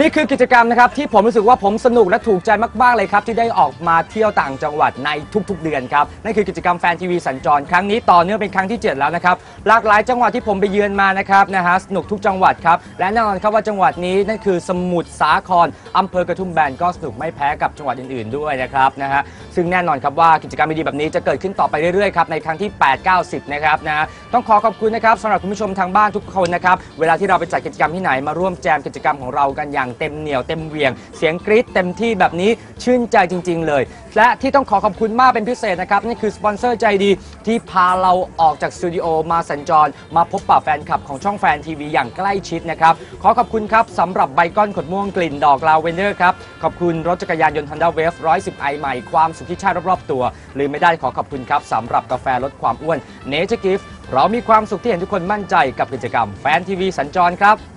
นี่คือกิจกรรมนะครับที่ผมรู้สึกว่าผมสนุกและถูกใจมากๆเลยครับ ที่ได้ออกมาเที่ยวต่างจังหวัดในทุกๆ เดือนครับนั่นคือกิจกรรมแฟนทีวีสัญจรครั้งนี้ต่อเนื่องเป็นครั้งที่ 7 แล้วนะครับหลากหลายจังหวัดที่ผมไปเยือนมานะครับนะฮะสนุกทุกจังหวัดครับและแน่นอนครับว่าจังหวัดนี้นั่นคือสมุทรสาครอำเภอกระทุ่มแบนก็สนุกไม่แพ้กับจังหวัดอื่นๆด้วยนะครับนะฮะซึ่งแน่นอนครับว่ากิจกรรมดีๆแบบนี้จะเกิดขึ้นต่อไปเรื่อยๆครับในครั้งที่ 8 9 10นะครับนะฮะต้องขอขอบคุณนะครับสำหรับคุณผู้ชมทางบ้านทุกคนนะครับเวลาที่เราไปจัดกิจกรรมที่ไหนมาร่วมแจมกิจกรรมของเรากันอย่างเต็มเหนียวเต็มเหวียง เสียงกรี๊ดเต็มที่แบบนี้ชื่นใจจริง ๆ เลย และที่ต้องขอขอบคุณมากเป็นพิเศษนะครับนี่คือสปอนเซอร์ใจดีที่พาเราออกจากสตูดิโอมาสัญจร มาพบปะแฟนคลับของช่องแฟนทีวีอย่างใกล้ชิดนะครับขอขอบคุณครับสำหรับใบก้อนขดม่วงกลิ่นดอกลาเวนเดอร์ครับขอบคุณรถจักรยานยนต์ Honda Wave 110ไอใหม่ความสุขที่ใช่รอบๆตัวลืมไม่ได้ขอขอบคุณครับสำหรับกาแฟลดความอ้วน Nature Gift เรามีความสุขที่เห็นทุกคนมั่นใจกับกิจกรรมแฟนทีวีสัญจรครับ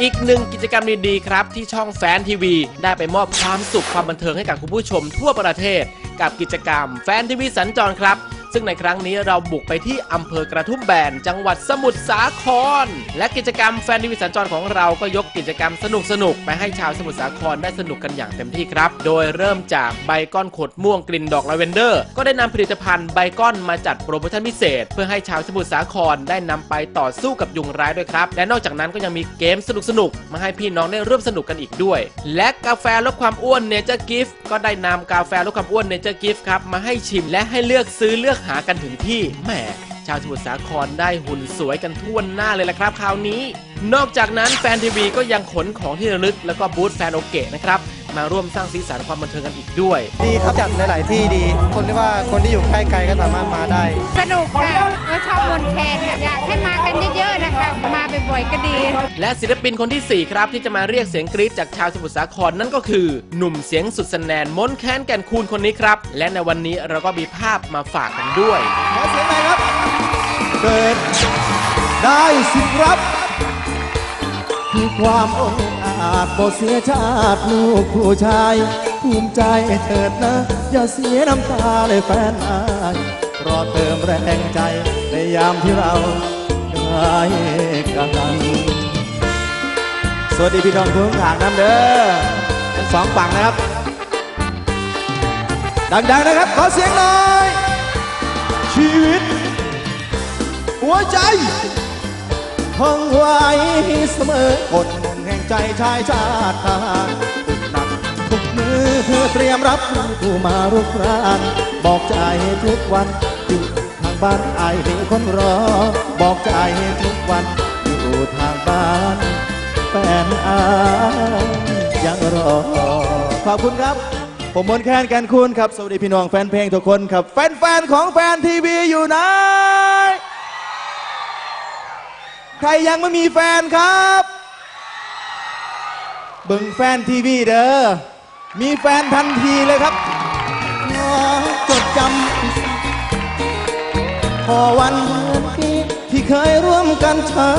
อีกหนึ่งกิจกรรมดีๆครับ ที่ช่องแฟนทีวี ได้ไปมอบความสุขความบันเทิงให้กับคุณผู้ชมทั่วประเทศ กับกิจกรรมแฟนทีวีสัญจรครับ ซึ่งในครั้งนี้เราบุกไปที่อำเภอกระทุ่มแบน จังหวัดสมุทรสาคร และกิจกรรมแฟนทีวีสัญจรของเราก็ยกกิจกรรมสนุกๆไปให้ชาวสมุทรสาครได้สนุกกันอย่างเต็มที่ครับ โดยเริ่มจากใบก้อนขดม่วงกลิ่นดอกลาเวนเดอร์ ก็ได้นำผลิตภัณฑ์ใบก้อนมาจัดโปรโมชั่นพิเศษ เพื่อให้ชาวสมุทรสาครได้นำไปต่อสู้กับยุงร้ายด้วยครับ และนอกจากนั้นก็ยังมีเกมสนุกๆมาให้พี่น้องได้ร่วมสนุกกันอีกด้วย และกาแฟลดความอ้วนเนเจอร์กิฟต์ก็ได้นำกาแฟลดความอ้วนเนเจอร์กิฟต์ครับมาให้ชิมและให้เลือกซื้อเลือกหากันถึงที่แหมชาวสมุทรสาครได้หุ่นสวยกันทั่วหน้าเลยละครับคราวนี้ นอกจากนั้นแฟนทีวีก็ยังขนของที่ระลึกแล้วก็บูธแฟนโอเกะนะครับ มาร่วมสร้างสีสันความบันเทิงกันอีกด้วย ดีครับจัดหลาย ๆ ที่ดี คนที่ว่าคนที่อยู่ใกล้ๆก็สามารถมาได้ สนุกค่ะก็ชอบมนต์แคนค่ะอยากให้มากันเยอะ ๆ นะคะ มาบ่อยๆก็ดี และศิลปินคนที่ 4 ครับ ที่จะมาเรียกเสียงกรี๊ดจากชาวสมุทรสาครนั่นก็คือ หนุ่มเสียงสุดสแนนมนต์แค้นแก่นคูณคนนี้ครับ และในวันนี้เราก็มีภาพมาฝากกันด้วยขอเสียงหน่อยครับเกิดได้สิครับคือความอง อาจบ่เสียชาติลูกผู้ชาย ภูมิใจเถิดนะ อย่าเสียน้ำตาเลยแฟนอายรอเติมแรงใจในยามที่เราได้กันสวัสดีพี่น้องทุกทางน้ำเด้อทั้งสองฝั่งนะครับ ดังๆนะครับ ขอเสียงหน่อย ชีวิต หัวใจห้องไว้เสมอกด ใจชายชาติทหารฝึกหนักทุกมือเพื่อเตรียมรับผู้มารุกรานบอกใจทุกวันอยู่ทางบ้านไอายมีคนรอ บอกใจทุกวันอยู่ทางบ้านแฟนอายังรอขอบคุณครับผมมนแคนแกันคุณครับ สวัสดีพี่น้องแฟนเพลงทุกคนครับ แฟนๆของแฟนทีวีอยู่ไหน ใครยังไม่มีแฟนครับ เบิ่งแฟนทีวีเด้อ มีแฟนทันทีเลยครับจดจำพอวันเดือนปีที่เคยร่วมกันใช้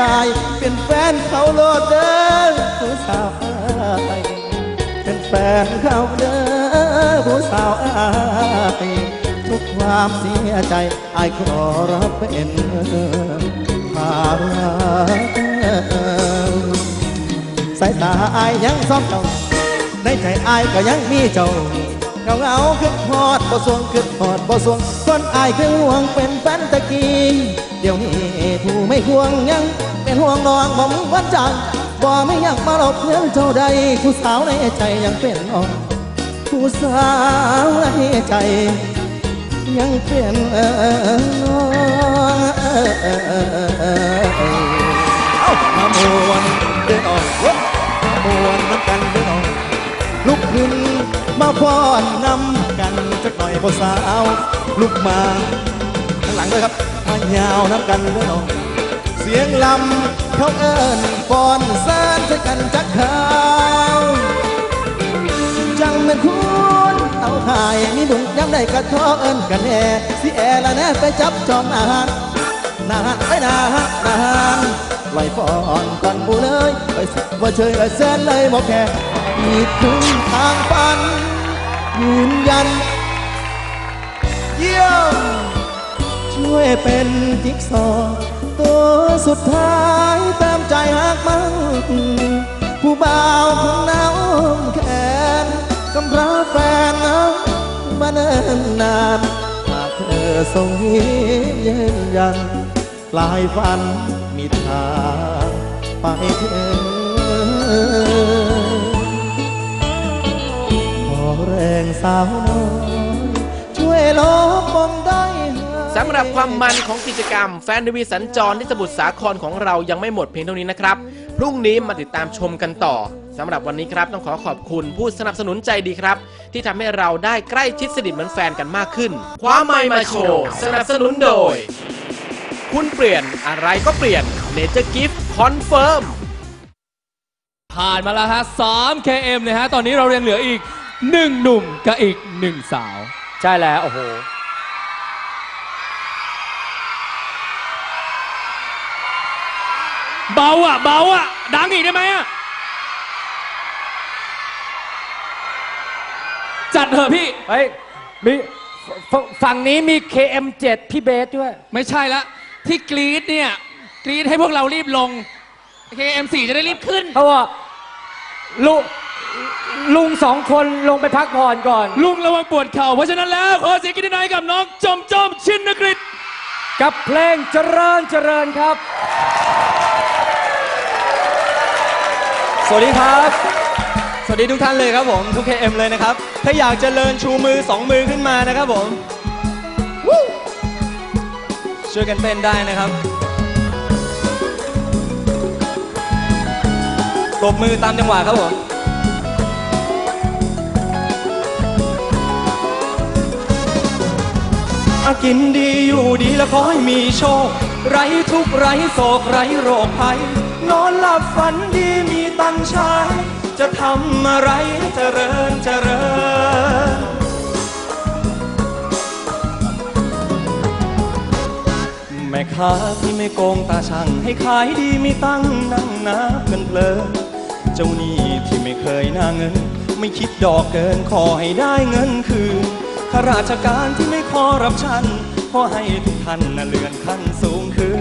จ่าย เป็นแฟนเขาโลดเด้อผู้สาวอายเป็นแฟนเขาเด้อผู้สาวอายทุกความเสียใจอายขอรับเป็นภาระ สายตาอายยังซ้อมเจ้าในใจอายก็ยังมีเจ้าเงาเงาๆขึ้นหอดบ่สวงขึ้นหอดบ่สวงคนอายคือห่วงเป็นแฟนตะกี้เดี๋ยวนี้ผู้ไม่ห่วงยังเป็นห่วงน้องบ่มีวันจางบ่ไม่อยากมาหลบเลี้ยงเจ้าใดผู้สาวในใจยังเป็นนองผู้สาวในใจ ยังเป็นเออน้องเอ่อเอ่อเอ่อเอ่อเอ่อเอ้ามาวนเดินออกเว้ย มวนน้ำกันเดินออกลุกขึ้นมาฟ้อนนำกันสักหน่อยพอสาวลุกมาข้างหลังด้วยครับมายาวน้ำกันเด้อน้องเสียงลำเขาเอิญฟอนเซินใส่กันจักขาวจังเป็นคุณเอาหายมีบุญย้ำได้กระท้อเอิญกันแน่สิแอละแน่ไปจับจองอาหารนานไปนานนาน ไหลฟอนกันบูเลยไปสิว่าเชยเอ้แสนเลยบอกแค่อีกถึงทางฝัน ยืนยัน เยี่ยมช่วยเป็นจิ๊กซอว์ตัวสุดท้ายตามใจหักมันผู้บ่าวของน้ำแขนกำราแฟนน้ำมาเนิ่นนานหากเธอทรงยิ้มเย็นยันปลายฝัน มีทางไปถึงขอแรงสาวน้อยช่วยลบปมได้อยสำหรับความมันของกิจกรรม แฟนทีวีสัญจรที่สมุทรสาครของเรายังไม่หมดเพียงเท่านี้นะครับ พรุ่งนี้มาติดตามชมกันต่อสำหรับวันนี้ครับต้องขอขอบคุณผู้สนับสนุนใจดีครับ ที่ทำให้เราได้ใกล้ชิดสนิทเหมือนแฟนกันมากขึ้น ความไม่มาโชว์สนับสนุนโดย คุณเปลี่ยนอะไรก็เปลี่ยนเนเจอร์กิฟต์คอนเฟิร์มผ่านมาแล้วฮะ 3 km นะฮะ ตอนนี้เรายังเหลืออีก 1 หนุ่มกับอีก 1 สาว ใช่แล้ว โอ้โห เบาอะ เบาอะ ดังอีกได้ไหมอะ จัดเถอะพี่ เฮ้ย มีฝฝั่งนี้มี KM7 พี่เบสด้วย ไม่ใช่ละ ที่กรีดเนี่ย กรีดให้พวกเรารีบลง KM4 จะได้รีบขึ้นเพราะว่าลุงลุงสองคนลงไปพักผ่อนก่อน ลุงระวังปวดเข่าเพราะฉะนั้นแล้วขอเสียงกินนายกับน้องจอมจอมชินนกฤษกับเพลงเจริญเจริญครับ สวัสดีครับ สวัสดีทุกท่านเลยครับผมทุก KM เลยนะครับ ถ้าอยากเจริญชูมือสองมือขึ้นมานะครับผมวู้ ช่วยกันเต้นได้นะครับปรบมือตามจังหวะครับผมอากินดีอยู่ดีแล้วขอให้มีโชค ไร้ทุกไร้โศกไร้โรคภัย นอนหลับฝันดีมีตังค์ใช้จะทำอะไรให้เจริญเจริญ แม่ค้าที่ไม่โกงตาช่างให้ขายดีไมีตั้งนั่งนับกันเพลินเจ้าหนี้ที่ไม่เคยหน้าเงิน ไม่คิดดอกเกินขอให้ได้เงินคืนข้าราชการที่ไม่ขอรับชันขอให้ทุกท่านน่ะเลื่อนขั้นสูงขึ้น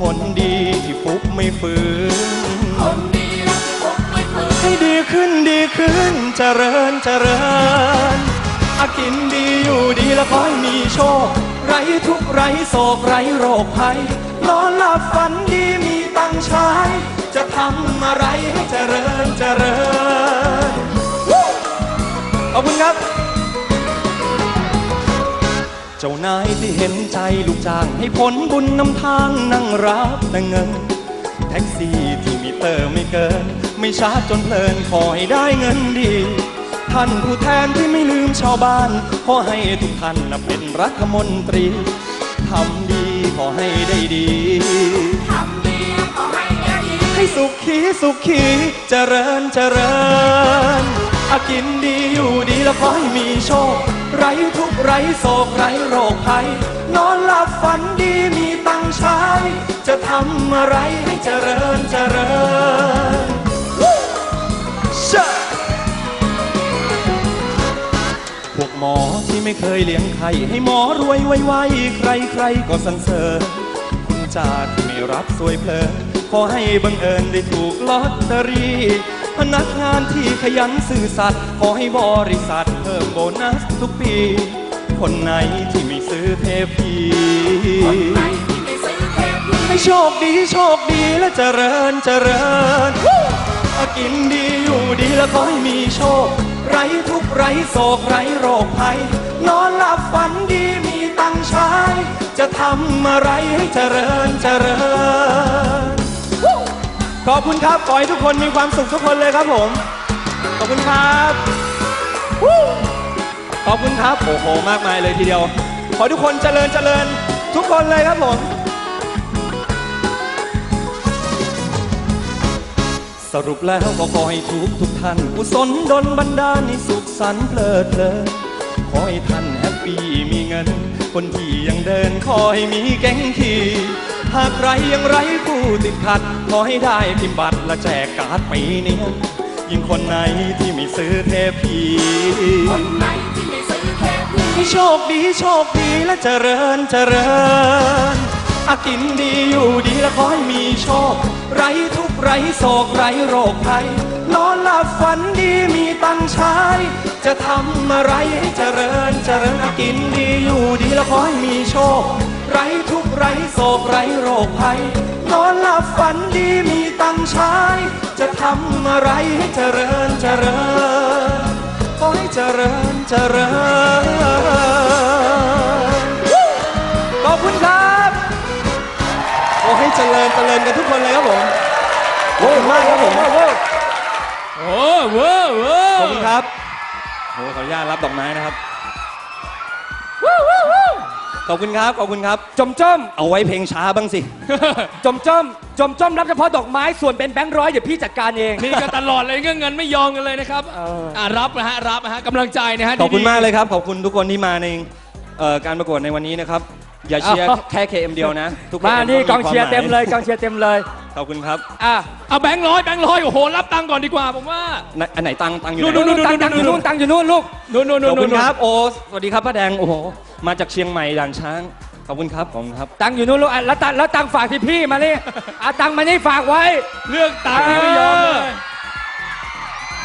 คนดีที่ฟุกไม่ฟื้นคนดีให้ดีขึ้นดีขึ้นเจริญเจริญอากินดีอยู่ดีแล้วขอให้มีโชค ไรทุกไรโศกไรโรคภัยนอนหลับฝันดีมีตังค์ใช้จะทำอะไรให้เจริญเจริญขอบคุณครับ เจ้านายที่เห็นใจลูกจ้างให้ผลบุญนำทางนั่งรับแต่เงิน แท็กซี่ที่มีเตอร์ไม่เกิน ไม่ช้าจนเพลินขอให้ได้เงินดี ท่านผู้แทนที่ไม่ลืมชาวบ้าน ขอให้ทุกท่านน่ะเป็นรัฐมนตรี ทำดีขอให้ได้ดี ทำดีขอให้ได้ดี ให้สุขขีสุขขีเจริญเจริญอากินดีอยู่ดีแล้วขอให้มีโชค ไร้ทุกข์ไร้โศกไร้โรคภัย นอนหลับฝันดีมีตังค์ใช้จะทำอะไรให้เจริญเจริญ หมอที่ไม่เคยเลี้ยงใคร ให้หมอรวยไวๆใครๆก็สรรเสริญคุณจ่าที่ไม่รับสวยเพลินขอให้บังเอิญได้ถูกลอตเตอรี่พนักงานที่ขยันซื่อสัตย์ขอให้บริษัทเพิ่มโบนัสทุกปี คนไหนที่ไม่ซื้อเทพีให้โชคดีโชคดีและเจริญเจริญกินดีอยู่ดีแล้วขอให้มีโชค ไร้ทุกไร้โศกไร้โรคภัย นอนหลับฝันดีมีตังค์ใช้จะทำอะไรให้เจริญเจริญ ขอบคุณครับขอให้ทุกคนมีความสุขทุกคนเลยครับผม ขอบคุณครับ ขอบคุณครับ โอ้โห มากมายเลยทีเดียว ขอทุกคนเจริญเจริญทุกคนเลยครับผม รุปแล้วก็ขอให้ทุกทุกท่านกุศลดลบันดาลให้สุขสันต์เพลิดเพลินขอให้ท่านแฮปปี้มีเงิน คนที่ยังเดินขอให้มีแก๊งขี่หากใครยังไร้ผู้ติดขัด ขอให้ได้พิมพ์บัตรและแจกการ์ดปีเนี้ยยิ่งคนไหนที่ไม่ซื้อเทพีคนไหนที่ไม่ซื้อเทพีให้โชคดีโชคดีและเจริญเจริญ อากินดีอยู่ดีและขอให้มีโชค ไรทุกไรโศกไรโรคภัยนอนหลับฝันดีมีตังใช้จะทำอะไรให้เจริญเจริญอากินดีอยู่ดีและขอให้มีโชค ไรทุกไรโศกไรโรคภัยนอนหลับฝันดีมีตังใช้จะทำอะไรให้เจริญเจริญขอให้เจริญเจริญ เจริญเจริญกันทุกคนเลยครับผมขอบคุณมากครับผมโอ้เว้อเว้อขอบคุณครับโหขออนุญาตรับดอกไม้นะครับขอบคุณครับขอบคุณครับจมจ้อมเอาไว้เพลงช้าบ้างสิจมจ้อมจมจ้อมรับเฉพาะดอกไม้ส่วนเป็นแบงค์ร้อยเดี๋ยวพี่จัดการเองนี่ก็ตลอดเลยเรื่องเงินไม่ยอมกันเลยนะครับเอออ่ารับนะฮะรับนะฮะกำลังใจนะฮะขอบคุณดีๆมากเลยครับขอบคุณทุกคนที่มาในเอ่อการประกวดในวันนี้นะครับ อย่าเชียร์อ้าวแค่ KM เดียวนะ ทุกมา KM นี่กก็องเชียร์ควาเต็มหาเลยกองเชียร์เต็มเลยขอบคุณครับอะเอาแบงค์ร้อยแบงค์ร้อยโอ้โหรับตังค์ก่อนดีกว่าผมว่าไหนอันไหนตังค์ตังค์อยู่นู่ไหนนตังค์ตังค์อยู่นู่นตังค์อยู่นู่นลูกนู่นนู่นนู่ขนอบคุณนู่นครับโอ้สวัสดีครับป้าแดงโอ้โหมาจากเชียงใหม่ด่านช้างขอบคุณครับขอบคุณครับตังค์อยู่นู่นลูกอะแล้วตังค์แล้วตังค์ฝากที่พี่มานี่อะตังค์มานี่ฝากไว้เรื่องตังค์ไม่ยอมเลย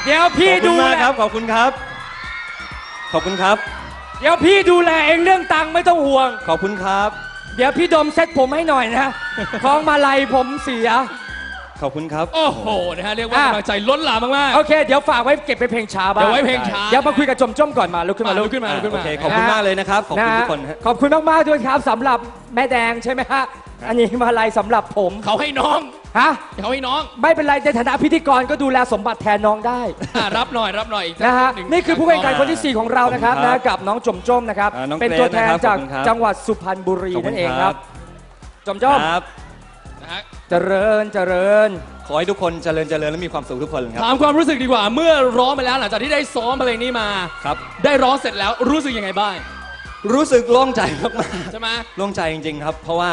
เดี๋ยวพี่ขอบคุดูณมากแลครับขอบคุณครับ ขอบคุณครับ เดี๋ยวพี่ดูแลเองเรื่องตังค์ไม่ต้องห่วง ขอบคุณครับ เดี๋ยวพี่ดมเซ็ตผมให้หน่อยนะคล้องมาลัยผมเสีย ขอบคุณครับ โอ้โหนะฮะเรียกว่าอะ กำลังใจล้นหลามมาก โอเค เดี๋ยวฝากไว้เก็บไปนเพลงช้าๆบ้างเดี๋ยวไว้เพลงช้า เดี๋ยวมาคุยกับจมจ้อมก่อนมาลุกขึ้นมามาลุก ขึ้นมาลุกขึ้นโอมาเค ขอบคุณมากเลยนะครับ ขอบคุณะทุกคนฮะ ขอบคุณมาก ๆ ด้วยครับสำหรับแม่แดงใช่ไหมฮะ อันนี้มาลัยสำหรับผมเขาให้น้อง ฮะเขาให้น้องไม่เป็นไรในฐานะพิธีกรก็ดูแลสมบัติแทนน้องได้อะรับหน่อยรับหน่อยอีกสักนะฮะหงนี่คือผู้แข่งขันคนที่ 4 ของเรานะครับขอบคุณครันะบกับน้องจมจ้มนะครับ อ่าน้องเป็นตัวแทนเกรซนะครับจากขอบคุณครับจังหวัดสุพรรณบุรีขอบคุนั่ณนเองคครัรับ บ จมจ้มครับ นะฮะเจริญเจริญ ขอให้ทุกคนเจริญเจริญและมีความสุขทุกคนครับถามความรู้สึกดีกว่า เมื่อร้องไปแล้วหลังจากที่ได้ซ้อมเพลงนี้มา ครับ ได้ร้องเสร็จแล้วรู้สึกยังไงบ้าง รู้สึกโล่งใจมากใช่ไหมๆโล่งใจจริงๆครับ เพราะว่า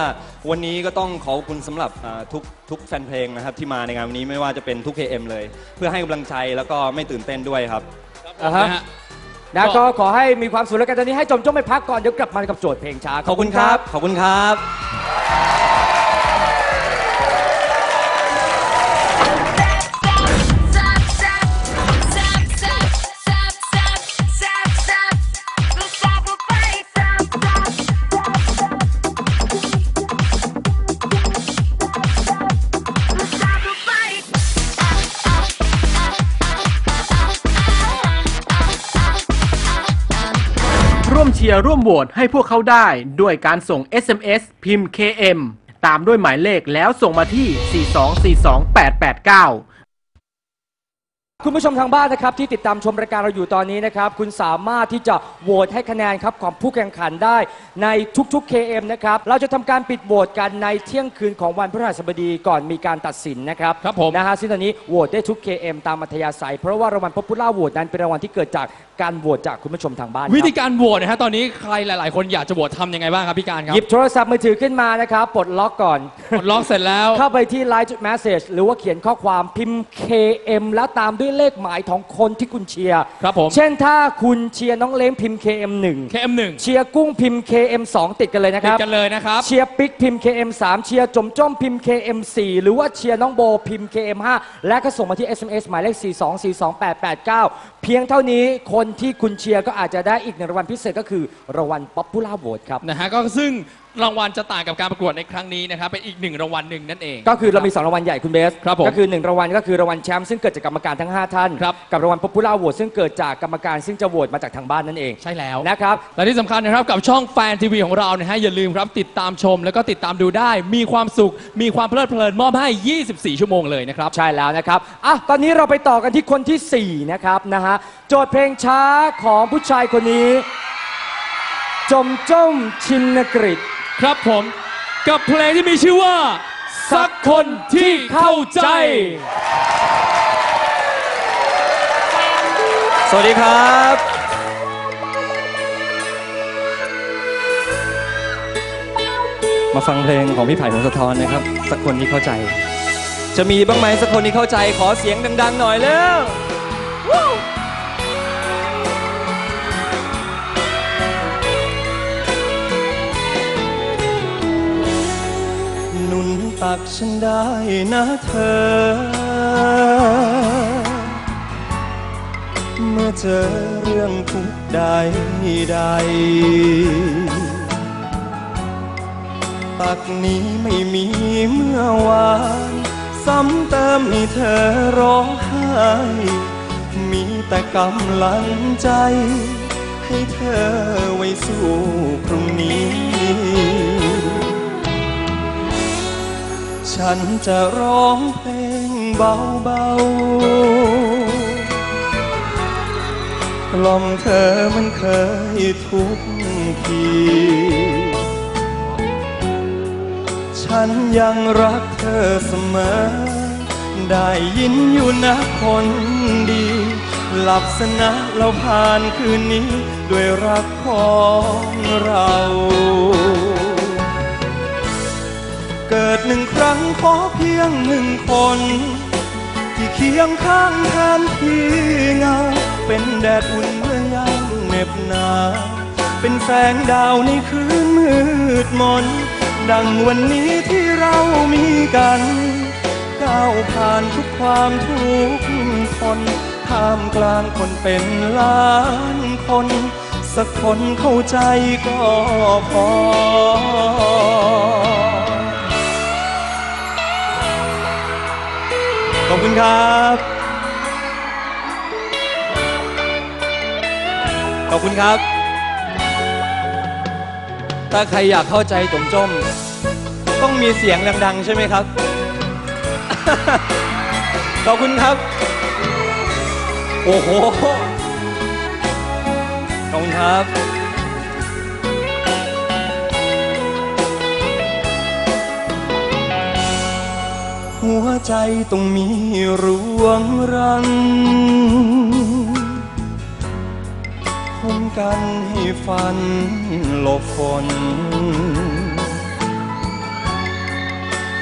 วันนี้ก็ต้องขอบคุณสำหรับอ่าทุกทุกแฟนเพลงนะครับ ที่มาในงานวันนี้ไม่ว่าจะเป็นทุก KM เลย เพื่อให้กำลังใจแล้วก็ไม่ตื่นเต้นด้วยครับ อ่าฮะนะฮะ นะก็ ก็ขอให้มีความสุขแล้วกันตอนนี้ให้จมจ้มไปพักก่อน เดี๋ยวกลับมากับโจทย์เพลงช้า ขอบคุณครับ ขอบคุณครับ ยร์ร่วมโหวตให้พวกเขาได้ด้วยการส่ง SMS พิมพ์ KM ตามด้วยหมายเลขแล้วส่งมาที่ 4242889คุณผู้ชมทางบ้านนะครับที่ติดตามชมรายการเราอยู่ตอนนี้นะครับคุณสามารถที่จะโหวตให้คะแนนครับของผู้แข่งขันได้ในทุกๆ KM นะครับเราจะทำการปิดโหวตกันในเที่ยงคืนของวันพฤหัสบดีก่อนมีการตัดสินนะครับครับผมนะฮะซึ่งตอนนี้โหวตได้ทุก KM ตามอัธยาศัย เพราะว่ารางวัล Popular Vote นั้นเป็นรางวัลที่เกิดจาก การโหวตจากคุณผู้ชมทางบ้านครับ วิธีการโหวตนะฮะตอนนี้ใครหลาย ๆ คนอยากจะโหวตทำยังไงบ้างครับพี่การครัหยิบโทรศัพท์มือถือขึ้นมานะครับปลดล็อกก่อน กดล็อกเสร็จแล้ว เข้าไปที่ Line Message หรือว่าเขียนข้อความพิมพ์ KM แล้วตามด้วยเลขหมายของคนที่คุณเชียร์ครับผม เช่นถ้าคุณเชียร์น้องเล้งพิมพ์ KM 1 KM1 เชียร์กุ้งพิมพ์ KM 2ติดกันเลยนะคติดรับ กันเลยนะครับ เชียร์ปิ๊กพิมพ์ KM 3เชียร์จมจ้อมพิมพ์ KM 4หรือว่าเชียร์น้องโบพิมพ์ KM 5และก็ส่งมาที่ SMS หมายเลข 4242889 เพียงเท่านี้คนที่คุณเชียร์ก็อาจจะได้อีกหนึ่งรางวัลพิเศษก็คือรางวัลป๊อปปูล่าโหวตครับ นะฮะก็ซึ่งรางวัลจะต่างกับการประกวดในครั้งนี้นะครับเป็นอีกหนึ่งรางวัลหนึ่งนั่นเอง ก็คือเรามี 2 รางวัลใหญ่คุณเบส ครับผมก็คือ 1 รางวัลก็คือรางวัลแชมป์ซึ่งเกิดจากกรรมการทั้ง 5 ท่าน ครับ กับรางวัล Popular Vote ซึ่งเกิดจากกรรมการซึ่งจะโหวตมาจากทางบ้านนั่นเองใช่แล้ว นะครับ และที่สำคัญนะครับกับช่องแฟนทีวีของเรานะฮะอย่าลืมครับติดตามชมแล้วก็ติดตามดูได้ มีความสุข มีความเพลิดเพลินมอบให้ 24 ชั่วโมงเลยนะครับ ใช่แล้วนะครับอะตอนนี้เราไปต่อกันที่คนทีสี่4นะครับนะฮะโจทย์เพลงช้าของผู้ชายคนนี้ จมจ้มชินกฤษ ครับผมกับเพลงที่มีชื่อว่า สักคนที่เข้าใจ สวัสดีครับ มาฟังเพลงของพี่ไผ่พงศธรนะครับ สักคนที่เข้าใจ จะมีบ้างไหมสักคนที่เข้าใจขอเสียงดัง ๆ หน่อยเร็ว ตักฉันได้นะเธอ เมื่อเจอเรื่องทุกข์ใดใด ตักนี้ไม่มีเมื่อวาน ซ้ำเติมให้เธอร้องไห้ มีแต่กำลังใจ ให้เธอไว้สู้พรุ่งนี้ ฉันจะร้องเพลงเบาๆกล่อมเธอมันเคยทุกที ฉันยังรักเธอเสมอ ได้ยินอยู่นะคนดี หลับสนะเราผ่านคืนนี้ ด้วยรักของเรา เกิดหนึ่งครั้งขอเพียงหนึ่งคน ที่เคียงข้างแทนที่เงา เป็นแดดอุ่นเมื่อยามเหน็บหนาวเป็นแสงดาวในคืนมืดมน ดังวันนี้ที่เรามีกันก้าวผ่านทุกความทุกข์ทนท่ามกลางคนเป็นล้านคน สักคนเข้าใจก็พอ ครับ ขอบคุณครับ ถ้าใครอยากเข้าใจจมจม ต้องมีเสียงดัง ๆ ใช่ไหมครับ ขอบคุณครับ โอ้โห ขอบคุณครับ ใจต้องมีรวงรังคุ้มกันให้ฟันหลบฝน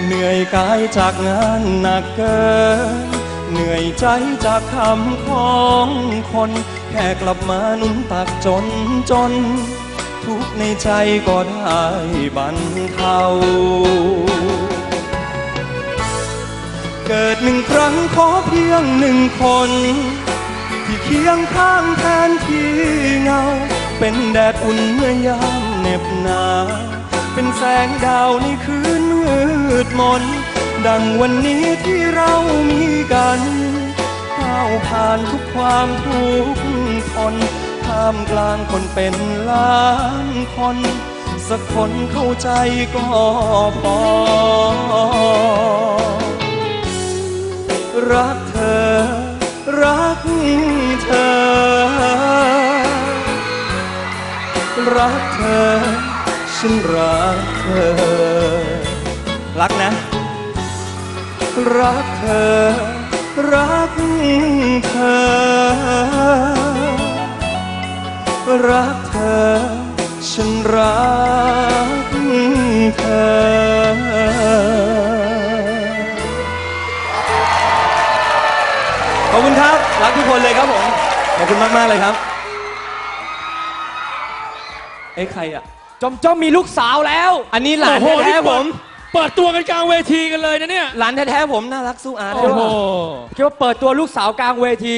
เหนื่อยกายจากงานหนักเกิน เหนื่อยใจจากคำของคน แค่กลับมาหนุนตักจนจน ทุกในใจก็ได้บรรเทา เกิดหนึ่งครั้งขอเพียงหนึ่งคน ที่เคียงข้างแทนที่เงา เป็นแดดอุ่นเมื่อยามเหน็บหนาวเป็นแสงดาวในคืนมืดมน ดังวันนี้ที่เรามีกันก้าวผ่านทุกความทุกข์ทนท่ามกลางคนเป็นล้านคน สักคนเข้าใจก็พอ รักเธอ รักเธอ รักเธอ ฉันรักเธอ รักนะ รักเธอ รักเธอ รักเธอ ฉันรักเธอ รับรักทุกคนเลยครับผมขอบคุณมากๆเลยครับเอ้ใครอะจอมจอมมีลูกสาวแล้ว อันนี้หลานโอ้โหแท้นี่ๆผม เปิดตัวกันกลางเวทีกันเลยนะเนี่ย หลานแท้ๆผมน่ารักสู้อาร์ตโอ้โห คิดว่าเปิดตัวลูกสาวกลางเวที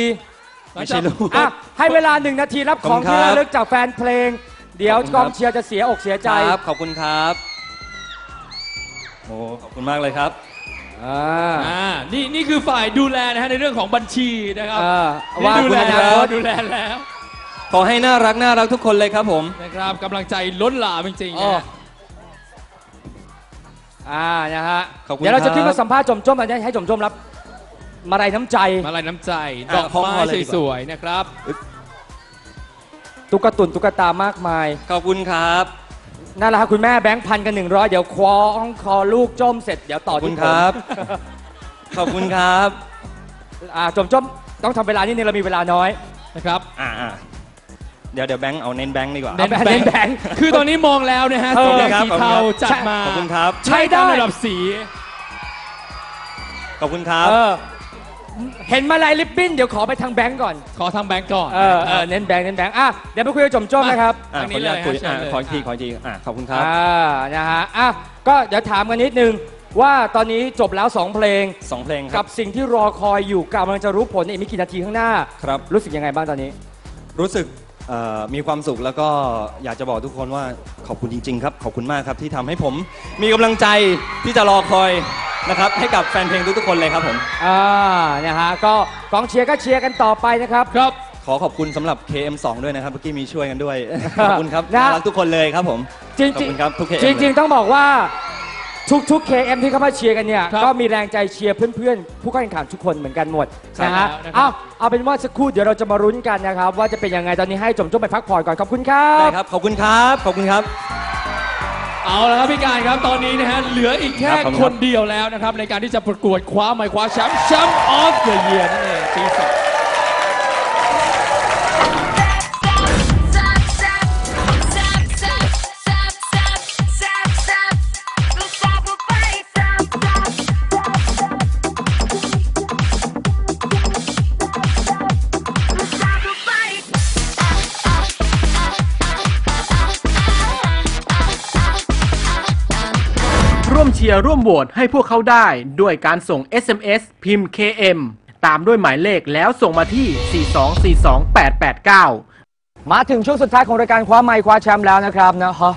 ไม่ใช่ลูก อะ ให้เวลาหนึ่งนาทีรับของขอบคุณที่ครับระลึกจากแฟนเพลง เดี๋ยวขอบคุณกครับองเชียร์จะเสียอกเสียใจ ครับขอบคุณครับโอ้ขอบคุณมากเลยครับ อ่าอ่านี่นี่คือฝ่ายดูแลนะฮะในเรื่องของบัญชีนะครับอ่านี่ว่าดูคุณแลอนาแล้ควตดูแลแล้วขอให้น่ารักน่ารักทุกคนเลยครับผม นะครับกำลังใจล้นหลามจริงๆอ๋อนะอ่านะฮะขอบคุณเดี๋ยวเราจะครับขึ้นมาสัมภาษณ์จอมจอมมาให้จอมจอมรับ มาลัยน้ำใจ มาลัยน้ำใจอะดอกพร้อมไม้พอเลยดีกว่า สวยๆนะครับ ตุ๊กตุนตุ๊กตามากมาย ขอบคุณครับ นั่นแหละครับคุณแม่แบงค์พันกันหนึ่งร้อยเดี๋ยวคว้องคอลูกจมเสร็จเดี๋ยวต่ขออบคุณที่คผมรับ ขอบคุณครับ อ่าจอมจอมต้องทำเวลานิดนึงเรามีเวลาน้อย นะครับ อ่าอ่าเดี๋ยวเดี๋ยวแบงค์เอาเน้นแบงค์ดีกว่าเอาแบงค์เน้นแบงค์คือตอนนี้มองแล้วนะฮะเออสีแดงครับสีขอบคุณเทาครับจัดมาขอบคุณครับ ใช้ได้ตามระดับสี ขอบคุณครับ เออ เห็นมาลายลิปบิ้นเดี๋ยวขอไปทางแบงก์ก่อน ขอทางแบงก์ก่อนเออเออเน้นแบงค์เน้นแบงค์อะเดี๋ยวไปคุยกับจอมจอมนะครับอ่าทางขนี้ออนุญาตคุยเลยฮะอ่าเชิญเลยขออีกทีอะขออีกทีอ่าขอบคุณครับอ่านะฮะอะก็เดี๋ยวถามกันนิดนึงว่าตอนนี้จบแล้ว 2 เพลงสองเพลงคกัรับบสิ่งที่รอคอยอยู่กำลังจะรู้ผลในอีกไม่กี่นาทีข้างหน้าครับรู้สึกยังไงบ้างตอนนี้ รู้สึกเอ่อมีความสุขแล้วก็อยากจะบอกทุกคนว่าขอบคุณจริง ๆ ครับ ขอบคุณมากครับที่ทำให้ผม มีกำลังใจที่จะรอคอย นะครับให้กับแฟนเพลงทุกๆคนเลยครับผม อ่านะฮะก็กองเชียร์ก็เชียร์กันต่อไปนะครับ ครับ ขอขอบคุณสำหรับ KM2 ด้วยนะครับเมื่อกี้มีช่วยกันด้วย ขอบคุณครับนะ น่ารักทุกคนเลยครับผมจริงขอบคุณครับทุก KM จริงจริง ๆ ต้องบอกว่าทุกๆ KM ที่เข้ามาเชียร์กันเนี่ย ครับก็มีแรงใจเชียร์เพื่อนๆ ผู้เข้าแข่งขันทุกคนเหมือนกันหมดใช่นะฮะแล้วนะครับ เอาเอาเป็นว่าสักครู่เดี๋ยวเราจะมารุ้นกันนะครับ ว่าจะเป็นยังไงตอนนี้ให้จมจุ้มไปพักผ่อนก่อนขอบคุณครัได้บ ครับขอบคุณครับขอบคุณครับ เอาละครับพี่การครับตอนนี้นะฮะเหลืออีกแค่ครับผมคนเดียวแล้วนะครับ ในการที่จะประกวดคว้าไมค์คว้าแชมป์แชมป์ออฟเดอะเยียร์นั่นเองปีสอง ร่วมเชียร์ร่วมโหวตให้พวกเขาได้ด้วยการส่ง SMS พิมพ์ KM ตามด้วยหมายเลขแล้วส่งมาที่ 4242889 มาถึงช่วงสุดท้ายของรายการคว้าไมค์คว้าแชมป์แล้วนะครับนะฮะ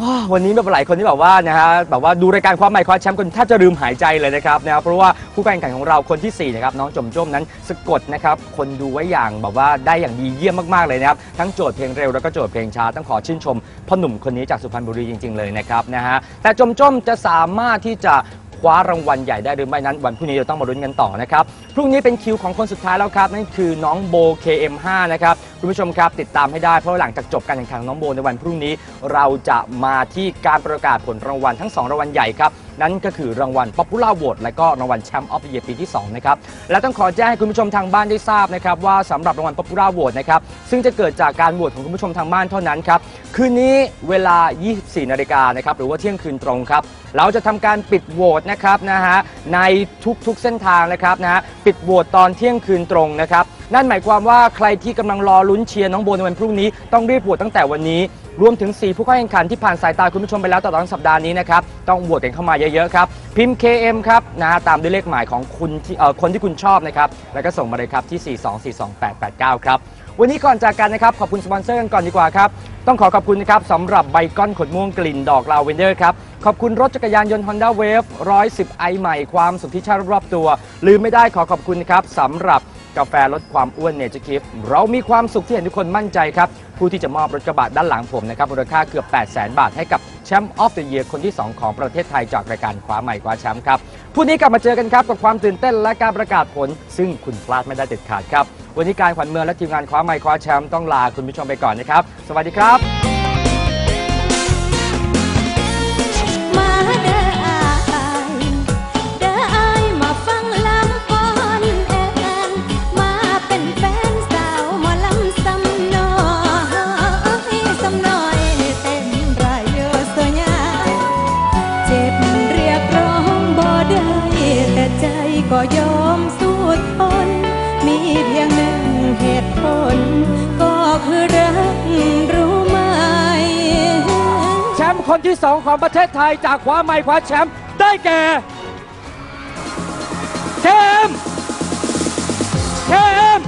อ้อวันนี้แบบหลายคนที่แบบว่านะฮะแบบว่าดูรายการความใหม่คว้าแชมป์กันแทบจะลืมหายใจเลยนะครับนะครับเพราะว่าผู้แข่งขันของเราคนที่สี่นะครับน้องจมจมนั้นสะกดนะครับคนดูไว้อย่างแบบว่าได้อย่างดีเยี่ยมมากๆเลยนะครับทั้งโจทย์เพลงเร็วแล้วก็โจทย์เพลงช้าต้องขอชื่นชมพ่อหนุ่มคนนี้จากสุพรรณบุรีจริง ๆเลยนะครับนะฮะแต่จมจมจะสามารถที่จะ ว้ารางวัลใหญ่ได้หรือไม่นั้นวันพรุ่งนี้เราต้องมาลุ้นกันต่อนะครับพรุ่งนี้เป็นคิวของคนสุดท้ายแล้วครับนั่นคือน้องโบ KM5 นะครับคุณผู้ชมครับติดตามให้ได้เพราะาหลังจากจบการแข่งขันน้องโบในวันพรุ่งนี้ เราจะมาที่การประกาศผลรางวัลทั้ง 2 รางวัลใหญ่ครับ นั่นก็คือรางวัล Popular Vote และก็รางวัลแชมป์ออฟเ e ียปีที่ 2 นะครับ และต้องขอแจ้งให้คุณผู้ชมทางบ้านได้ทราบนะครับ ว่าสำหรับรางวัล Popular Vote นะครับ ซึ่งจะเกิดจากการโหวตของคุณผู้ชมทางบ้านเท่านั้นครับ คืนนี้เวลา 24 นาฬิกานะครับ หรือว่าเที่ยงคืนตรงครับ เราจะทำการปิดโหวตนะครับนะฮะในทุกๆเส้นทางนะครับนะฮะปิดโหวตตอนเที่ยงคืนตรงนะครับนั่นหมายความว่าใครที่กำลังรอลุ้นเชียร์น้องโบในวันพรุ่งนี้ต้องรีบโหวตตั้งแต่วันนี้ รวมถึง 4 ผู้เข้าแข่งขันที่ผ่านสายตาคุณผู้ชมไปแล้วตลอดทั้งสัปดาห์นี้นะครับ ต้องโหวตกันเข้ามาเยอะๆครับ พิมพ์ KM ครับนะฮะตามด้วยเลขหมายของคุณที่เอ่อคนที่คุณชอบนะครับ แล้วก็ส่งมาเลยครับที่ 4242889 ครับ วันนี้ก่อนจากกันนะครับ ขอบคุณสปอนเซอร์กันก่อนดีกว่าครับ ต้องขอขอบคุณนะครับสำหรับไบคอนขนม่วงกลิ่นดอกลาเวนเดอร์ครับ ขอบคุณรถจักรยานยนต์ Honda Wave 110ไอใหม่ความสุขที่ชาติรอบตัว ลืมไม่ได้ขอขอบคุณนะครับสำหรับ กาแฟลดความอ้วนเนเจอร์คิฟเรามีความสุขที่เห็นทุกคนมั่นใจครับ ผู้ที่จะมอบรถกระบะด้านหลังผมนะครับมูลค่าเกือบ 8 0 0 0 0 0 บาทให้กับแชมป์ออฟเดอะเยียร์คนที่ 2 ของประเทศไทยจากรายการคว้าใหม่คว้าแชมป์ครับพรุ่งนี้กลับมาเจอกันครับกับความตื่นเต้นและการประกาศผล ซึ่งคุณพลาดไม่ได้เด็ดขาดครับวันนี้การขวัญเมืองและทีมงานคว้าใหม่คว้าแชมป์ต้องลาคุณผู้ชมไปก่อนนะครับ สวัสดีครับ ที่ 2 ของประเทศไทยจากคว้าไม้คว้าแชมป์ได้แก่เคมเคม